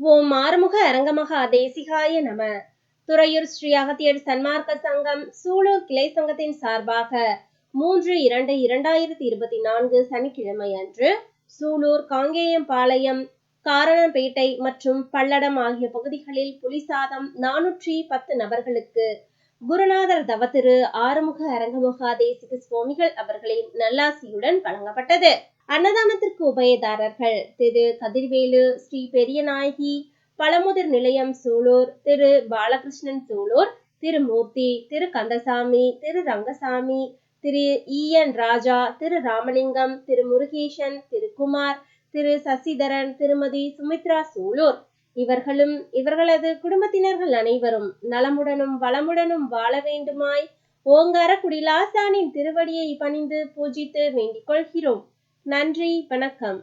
ஓம் ஆறுமுக அரங்கமகா தேசிகாய நம. துறையூர் ஸ்ரீ அகத்தியர் சன்மார்க்க சங்கம் சூலூர் கிளை சங்கத்தின் சார்பாக மூன்று இரண்டு இரண்டாயிரத்தி இருபத்தி நான்கு சனிக்கிழமை அன்று சூலூர் காங்கேயம்பாளையம் காரணம்பேட்டை மற்றும் பல்லடம் ஆகிய பகுதிகளில் புலிசாதம் நானூற்றி பத்து நபர்களுக்கு குருநாதர் தவத்திரு ஆறுமுக அரங்கமுகா தேசிக சுவாமிகள் அவர்களின் நல்லாசியுடன் வழங்கப்பட்டது. அன்னதானத்திற்கு உபயதாரர்கள். திரு கதிர்வேலு ஸ்ரீ பெரியநாயகி பழமுதிர் நிலையம் சூலூர் திரு பாலகிருஷ்ணன் சூலூர் திரு மூர்த்தி திரு கந்தசாமி திரு ரங்கசாமி திரு ஈஎன் ராஜா திரு ராமலிங்கம் திரு முருகேசன் திரு குமார் திரு சசிதரன் திருமதி சுமித்ரா சூலூர். இவர்களும் இவர்களது குடும்பத்தினர்கள் அனைவரும் நலமுடனும் வளமுடனும் வாழ வேண்டுமாய் ஓங்கார குடிலாசானின் திருவடியை பணிந்து பூஜித்து வேண்டிக் கொள்கிறோம். நன்றி வணக்கம்.